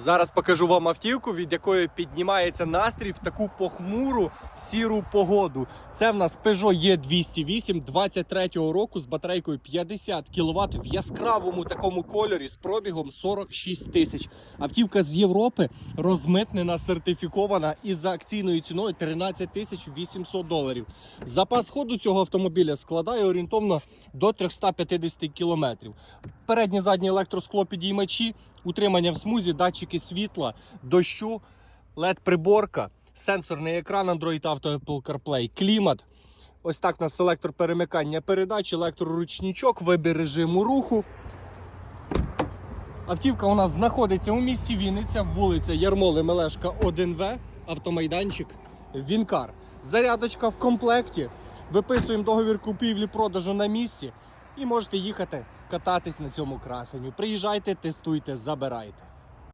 Зараз покажу вам автівку, від якої піднімається настрій в таку похмуру сіру погоду. Це в нас Peugeot E208 23-го року з батарейкою 50 кВт в яскравому такому кольорі з пробігом 46 тисяч. Автівка з Європи розмитнена, сертифікована і за акційною ціною 13 тисяч 800 доларів. Запас ходу цього автомобіля складає орієнтовно до 350 кілометрів. Переднє заднє електроскло підіймачі, утримання в смузі, датчики світла, дощу, LED-приборка, сенсорний екран Android Auto Apple CarPlay, клімат. Ось так у нас селектор перемикання передач, електроручничок, вибір режиму руху. Автівка у нас знаходиться у місті Вінниця, вулиця Ярмоли Мелешка 1В, автомайданчик Вінкар. Зарядочка в комплекті. Виписуємо договір купівлі-продажу на місці і можете їхати кататись на цьому красенню. Приїжджайте, тестуйте, забирайте.